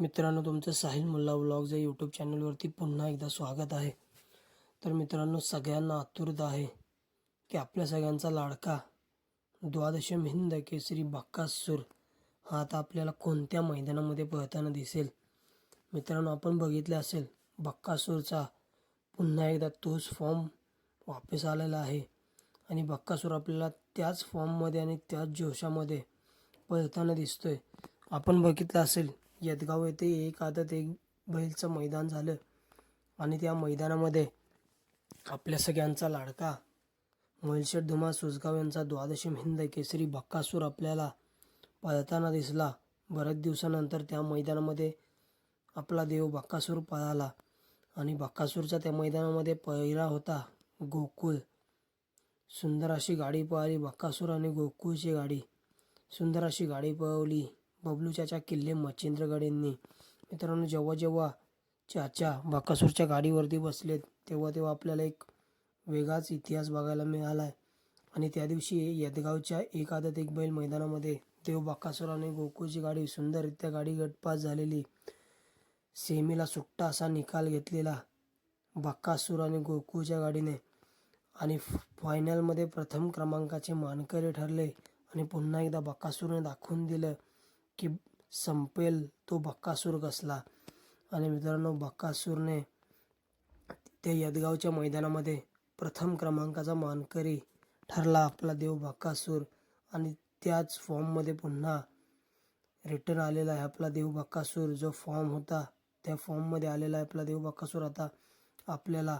मित्रांनो तुमचं साहिल मुल्ला व्लॉग्स या यूट्यूब चॅनलवरती पुन्हा एकदा स्वागत आहे. तर मित्रांनो सगळ्यांना आतुरता आहे की आपल्या सगळ्यांचा लाडका द्वादशम हिंद केसरी बक्कासूर हा आता आपल्याला कोणत्या मैदानामध्ये पळताना दिसेल? मित्रांनो आपण बघितलं असेल बक्कासूरचा पुन्हा एकदा तोच फॉर्म वापस आलेला आहे. आणि बक्कासूर आपल्याला त्याच फॉर्ममध्ये आणि त्याच जोशामध्ये पळताना दिसतोय. आपण बघितलं असेल यदगाव येथे एक आदत एक बैलचं मैदान झालं. आणि त्या मैदानामध्ये आपल्या सगळ्यांचा लाडका मोहिलशेठ धुमा सुजगाव यांचा द्वादशी हिंद केसरी बक्कासूर आपल्याला पळताना दिसला. बऱ्याच दिवसानंतर त्या मैदानामध्ये आपला देव बक्कासूर पळाला. आणि बक्कासूरचा त्या मैदानामध्ये पहिरा होता गोकुळ. सुंदर अशी गाडी पळाली बक्कासूर आणि गोकुळची गाडी. सुंदर अशी गाडी पळवली. बबलू किल्ले मच्छिंद्रगड यांनी मित्रांनो जेव्हा जेव्हा चाचा बाकासूरच्या गाडीवरती बसलेत तेव्हा तेव्हा आपल्याला एक वेगळाच इतिहास बघायला मिळाला आहे आणि त्या दिवशी यदगावच्या एक आदत एक बैल मैदानामध्ये देव बाकासुराने आणि गोकुळची गाडी सुंदररित्या गाडी गटपास झालेली. सेमीला सुट्टा असा निकाल घेतलेला बाकासूर आणि गोकुळच्या गाडीने. आणि फायनलमध्ये प्रथम क्रमांकाचे मानकरी ठरले आणि पुन्हा एकदा बक्कासूरने दाखवून दिलं. की संपेल तो बक्कासूर कसला? आणि मित्रांनो बक्कासूरने त्या यदगावच्या मैदानामध्ये प्रथम क्रमांकाचा मानकरी ठरला आपला देव बक्कासूर आणि त्याच फॉर्ममध्ये पुन्हा रिटर्न आलेला आहे आपला देव बक्कासूर जो फॉर्म होता त्या फॉर्ममध्ये आलेला आहे आपला देव बक्कासूर आता आपल्याला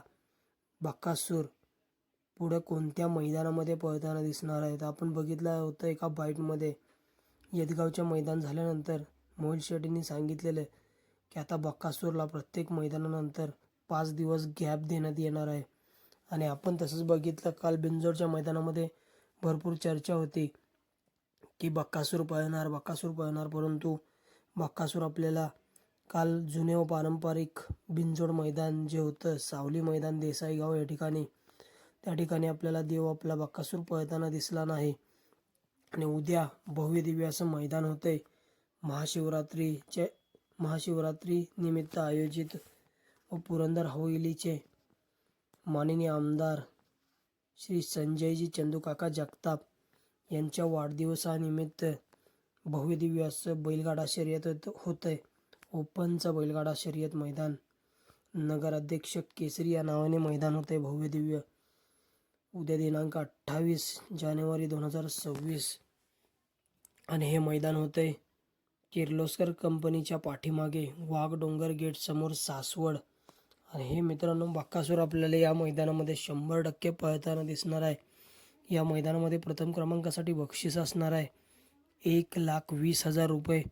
बक्कासूर पुढे कोणत्या मैदानामध्ये पळताना दिसणार आहेत आपण बघितलं होतं एका बाईटमध्ये यदगावच्या मैदान झाल्यानंतर मोहित शेट्टींनी सांगितलेलं की आता बक्कासूरला प्रत्येक मैदानानंतर पाच दिवस गॅप देण्यात येणार आहे. आणि आपण तसंच बघितलं काल बिंजोरच्या मैदानामध्ये भरपूर चर्चा होती की बक्कासूर पळणार बक्कासूर पळणार परंतु बक्कासूर आपल्याला काल जुने व पारंपरिक बिंजोड मैदान जे होतं सावली मैदान देसाईगाव या ठिकाणी त्या ठिकाणी आपल्याला देव आपला बक्कासूर पळताना दिसला नाही. आणि उद्या भव्य दिव्य असं मैदान होतंय. महाशिवरात्रीचे महाशिवरात्री निमित्त आयोजित व पुरंदर हवेलीचे माननीय आमदार श्री संजयजी चंदूकाका जगताप यांच्या वाढदिवसानिमित्त भव्यदिव्य असं बैलगाडा शर्यत होतंय. ओपनचं बैलगाडा शर्यत मैदान. नगराध्यक्ष केसरी या नावाने मैदान होतंय भव्यदिव्य. उद्या दिनांक अठ्ठावीस जानेवारी दोन हजार सव्वीस. आणि हे मैदान होते किर्लोस्कर कंपनीच्या पाठीमागे वाघ डोंगर गेट समोर सासवड. आणि हे मित्रांनो बक्कासूर आपल्याला या मैदानामध्ये शंभर टक्के पळताना दिसणार आहे. या मैदानामध्ये प्रथम क्रमांकासाठी बक्षीस असणार आहे. एक लाख वीस हजार रुपये.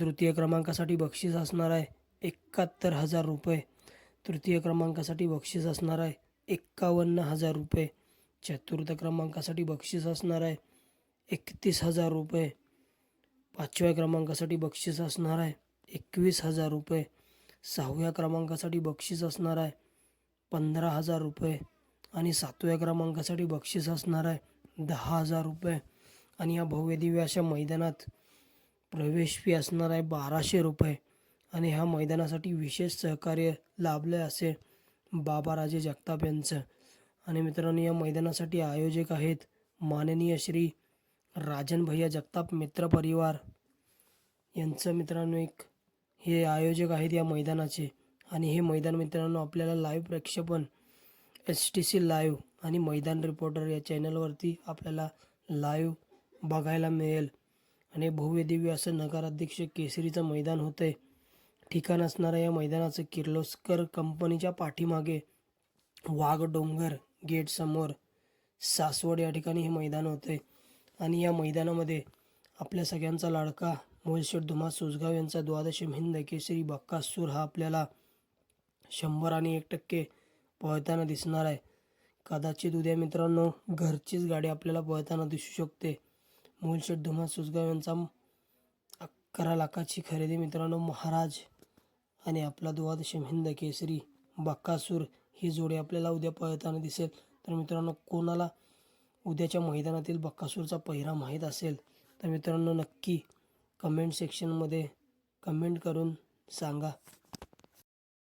तृतीय क्रमांकासाठी बक्षीस असणार आहे. एकाहत्तर हजार रुपये. तृतीय क्रमांकासाठी बक्षीस असणार आहे. एक्कावन्न हजार रुपये. चतुर्थ क्रमांकासाठी बक्षीस असणार आहे. एकतीस हजार रुपये. पाचव्या क्रमांकासाठी बक्षीस असणार आहे. एकवीस हजार रुपये. सहाव्या क्रमांकासाठी बक्षीस असणार आहे. पंधरा हजार रुपये. आणि सातव्या क्रमांकासाठी बक्षीस असणार आहे. दहा हजार रुपये. आणि या भव्यदिव्य अशा मैदानात प्रवेश फी असणार आहे बाराशे रुपये. आणि ह्या मैदानासाठी विशेष सहकार्य लाभले असे बाबाराजे जगताप यांचं. आणि मित्रांनो या मैदानासाठी आयोजक आहेत माननीय श्री राजन भैया जगताप मित्र परिवार. यांचं मित्रांनो एक हे आयोजक आहेत या मैदानाचे. आणि हे मैदान मित्रांनो आपल्याला लाईव्ह प्रक्षेपण एस टी सी लाईव्ह आणि मैदान रिपोर्टर या चॅनलवरती आपल्याला लाईव्ह बघायला मिळेल. आणि भव्य दिव्य असं नगराध्यक्ष केसरीचं मैदान होतंय. ठिकाण असणाऱ्या या मैदानाचं किर्लोस्कर कंपनीच्या पाठीमागे वाघ डोंगर गेट समोर सासवड या ठिकाणी हे मैदान होते आणि या मैदानामध्ये आपल्या सगळ्यांचा लाडका मोलशेठ धुमा सुजगाव यांचा द्वादश हिंद केसरी बक्कासूर हा आपल्याला शंभर आणि एक टक्के पळताना दिसणार आहे. कदाचित उद्या मित्रांनो घरचीच गाडी आपल्याला पळताना दिसू शकते. मोलशेठ धुमा सुजगाव यांचा अकरा लाखाची खरेदी मित्रांनो महाराज आणि आपला द्वादशम हिंद केसरी बक्कासूर ही जोडी आपल्याला उद्या पळताना दिसेल. तर मित्रांनो कोणाला उद्याच्या मैदानातील बक्कासूरचा पहिरा माहीत असेल तर मित्रांनो नक्की कमेंट सेक्शनमध्ये कमेंट करून सांगा.